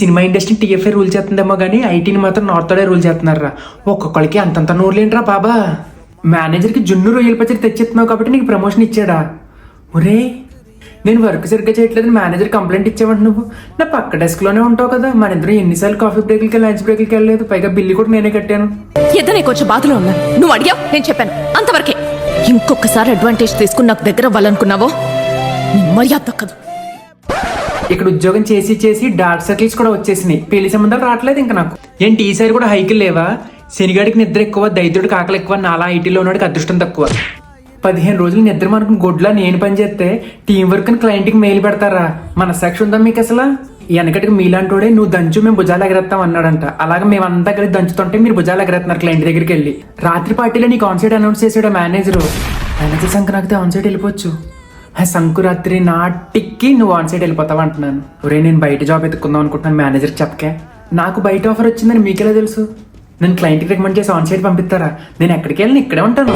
Cinema industry TFI rule చేస్తుందేమో కానీ ఐటీని మాత్రం నార్త్ రూల్ చేస్తున్నారా ఒక్కొక్కరికి అంతంత నూరులేంట్రా బాబా. మేనేజర్కి జున్ను రొయ్యల పచ్చడి తెచ్చిస్తున్నావు కాబట్టి నీకు ప్రమోషన్ ఇచ్చాడా? ఒరే నేను వర్క్ సరిగ్గా చేయట్లేదు మేనేజర్ కంప్లైంట్ ఇచ్చావంట నువ్వు. నా పక్క డెస్క్లోనే ఉంటావు కదా. మన ఇద్దరు ఎన్నిసార్లు కాఫీ బ్రేక్లకి లంచ్ బ్రేక్లకి వెళ్ళలేదు. పైగా బిల్లు కూడా నేనే కట్టాను. ఇద్దరు నీకు కొంచెం బాధలో ఉన్నాను నువ్వు అడిగావు నేను చెప్పాను. అంతవరకే. ఇంకొకసారి అడ్వాంటేజ్ తీసుకుని నాకు దగ్గర అవ్వాలనుకున్నావో? మర్యాద దక్కదు. ఇక్కడ ఉద్యోగం చేసి చేసి డార్క్ సర్కిల్స్ కూడా వచ్చేసినాయి. పెళ్ళి సంబంధాలు రావట్లేదు ఇంకా నాకు. ఏంటి ఈసారి కూడా హైకిల్ లేవా? శనిగాడికి నిద్ర ఎక్కువ దైత్యుడికి ఆకలి ఎక్కువ నాలా ఐటీలో ఉన్నవాడికి అదృష్టం తక్కువ. పదిహేను రోజులు నిద్ర మనకు గొడ్లా నేను పని చేస్తే టీం వర్క్ క్లయింట్కి మెయిల్ పెడతారా? మన సాక్షి ఉందా మీకు అసలు? వెనకటికి మీలాంటోడే నువ్వు దంచు మేము భుజాలు ఎగరేస్తాం అన్నాడంట. అలాగే మేమంతా కలిసి దంచుతుంటే మీరు భుజాలు ఎగరేస్తున్నారు క్లయింట్ దగ్గరికి వెళ్ళి. రాత్రి పార్టీలో నీకు ఆన్సైడ్ అనౌన్స్ చేసాడు మేనేజరు మేనేజర్ సంక్రాంతి ఆన్సైడ్ వెళ్ళిపోవచ్చు. ఆ సంకురాత్రి నాటికి నువ్వు ఆన్ సైడ్ వెళ్ళిపోతావు అంటున్నాను. ఒరే నేను బయట జాబ్ ఎత్తుకుందాం అనుకుంటున్నాను మేనేజర్ చెప్పకే. నాకు బయట ఆఫర్ వచ్చిందని మీకెలా తెలుసు? నేను క్లయింట్కి రికమెండ్ చేసి ఆన్ సైడ్ పంపిస్తారా? నేను ఎక్కడికి వెళ్ళిన ఇక్కడే ఉంటాను.